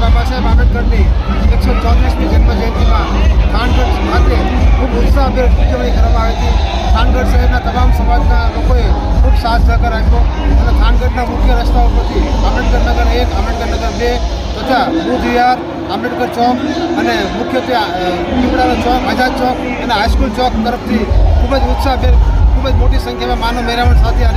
બાબા સાહેબ આંબેડકરની એકસો ચોત્રીસમી જન્મજયંતિમાં ખાનગઢ ખાતે ખૂબ ઉત્સાહભેર ઉજવણી કરવામાં આવી હતી. ખાનગઢ શહેરના તમામ સમાજના લોકોએ ખૂબ સાથ સહકાર આપ્યો અને ખાનગઢના મુખ્ય રસ્તા ઉપરથી આંબેડકર નગર એક, આંબેડકર નગર બે તથા બુધ આંબેડકર ચોક અને મુખ્યત્વે પીપળાનો ચોક, આઝાદ ચોક અને હાઈસ્કૂલ ચોક તરફથી ખૂબ જ ઉત્સાહભેર ખૂબ જ મોટી સંખ્યામાં માનવ મેરામણ સાથે આ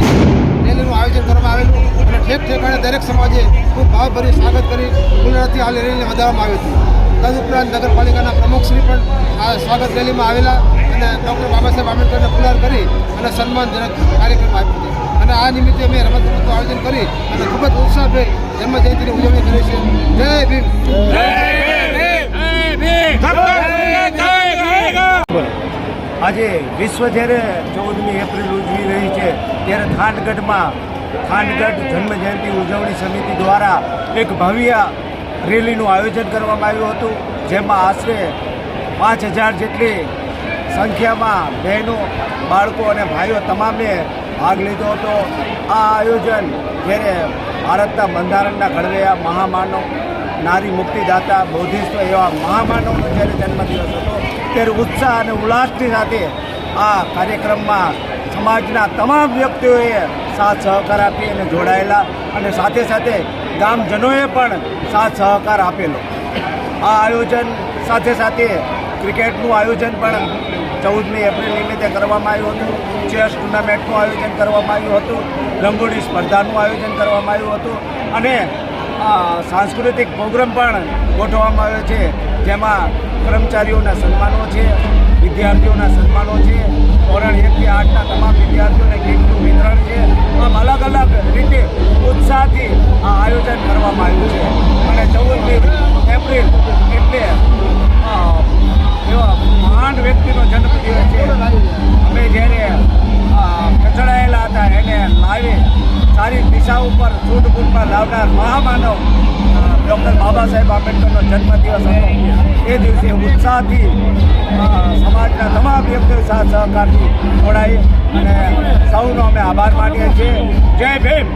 રેલીનું આયોજન કરવામાં આવેલું અને ઠેક ઠેકાણે દરેક સમાજે ખૂબ ભાવભર્યું સ્વાગત કરી ગુલાલથી આ રેલીને વધારવામાં આવી હતી. તદુપરાંત નગરપાલિકાના પ્રમુખશ્રી પણ આ સ્વાગત રેલીમાં આવેલા અને ડૉક્ટર બાબા સાહેબ આંબેડકરને ફુલાર કરી અને સન્માનજનક કાર્યક્રમ આપ્યો હતો. અને આ નિમિત્તે અમે રમતગમતનું આયોજન કરી અને ખૂબ જ ઉત્સાહભેર જન્મજયંતિની ઉજવણી કરી છે. જય ભીમ. આજે વિશ્વ જ્યારે ચૌદમી એપ્રિલ ઉજવી રહી છે, ત્યારે થાનગઢમાં થાનગઢ જન્મજયંતિ ઉજવણી સમિતિ દ્વારા એક ભવ્ય રેલીનું આયોજન કરવામાં આવ્યું હતું, જેમાં આશરે પાંચ હજાર જેટલી સંખ્યામાં બહેનો, બાળકો અને ભાઈઓ તમામે ભાગ લીધો હતો. આ આયોજન જ્યારે ભારતના બંધારણના ઘડવૈયા મહામાનવ, નારી મુક્તિદાતા બૌદ્ધિસ્વ એવા મહામાનવનો જ્યારે જન્મદિવસ હતો ત્યારે ઉત્સાહ અને ઉલ્લાસની સાથે આ કાર્યક્રમમાં સમાજના તમામ વ્યક્તિઓએ સાથ સહકાર આપી અને જોડાયેલા અને સાથે સાથે ગામજનોએ પણ સાથ સહકાર આપેલો. આ આયોજન સાથે સાથે ક્રિકેટનું આયોજન પણ ચૌદમી એપ્રિલ નિમિત્તે કરવામાં આવ્યું હતું. ચેસ ટુર્નામેન્ટનું આયોજન કરવામાં આવ્યું હતું. રંગોળી સ્પર્ધાનું આયોજન કરવામાં આવ્યું હતું. અને સાંસ્કૃતિક પ્રોગ્રામ પણ ગોઠવવામાં આવ્યો છે. જેમાં કર્મચારીઓના સન્માનો છે, વિદ્યાર્થીઓના સન્માનો છે, ધોરણ એકથી આઠના તમામ વિદ્યાર્થીઓને કીટનું વિતરણ છે. આમ અલગ અલગ રીતે ઉત્સાહથી આ આયોજન કરવામાં આવ્યું છે. અને ચૌદમી એપ્રિલ એટલે એવા મહાન વ્યક્તિનો જન્મદિવસ છે. અમે જ્યારે કચડાયેલા હતા, એને લાવી સારી દિશા ઉપર સૂટબૂટમાં લાવનાર મહામાનવ ડૉક્ટર બાબા સાહેબ આંબેડકરનો જન્મદિવસ હતો એ દિવસે ઉત્સાહથી સમાજના તમામ વ્યક્તિઓ સાથ સહકારથી જોડાઈ અને સૌનો અમે આભાર માનીએ છીએ. જય ભીમ!